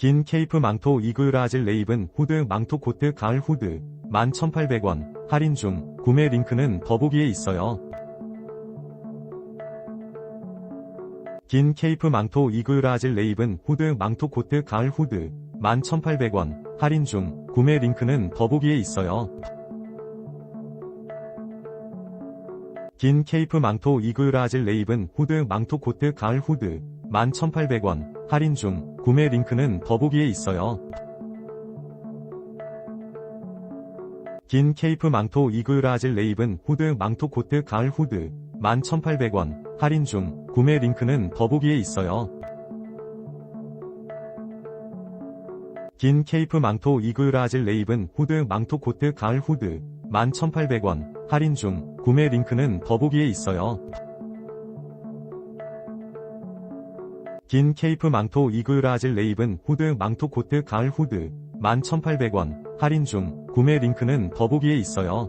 긴 케이프 망토 이그라질 레이븐 후드 망토 코트 가을 후드 11,800원 할인 중 구매 링크는 더보기에 있어요. 긴 케이프 망토 이그라질 레이븐 후드 망토 코트 가을 후드 11,800원 할인 중 구매 링크는 더보기에 있어요. 긴 케이프 망토 이그라질 레이븐 후드 망토 코트 가을 후드 11,800원 할인 중 구매 링크는 더보기에 있어요. 긴 케이프 망토 이그라질 레이븐 후드 망토 코트 가을 후드 11,800원 할인 중 구매 링크는 더보기에 있어요. 긴 케이프 망토 이그라질 레이븐 후드 망토 코트 가을 후드 11,800원 할인 중 구매 링크는 더보기에 있어요. 긴 케이프 망토 이그라질 레이븐 후드 망토 코트 가을 후드 11,800원 할인 중 구매 링크는 더보기에 있어요.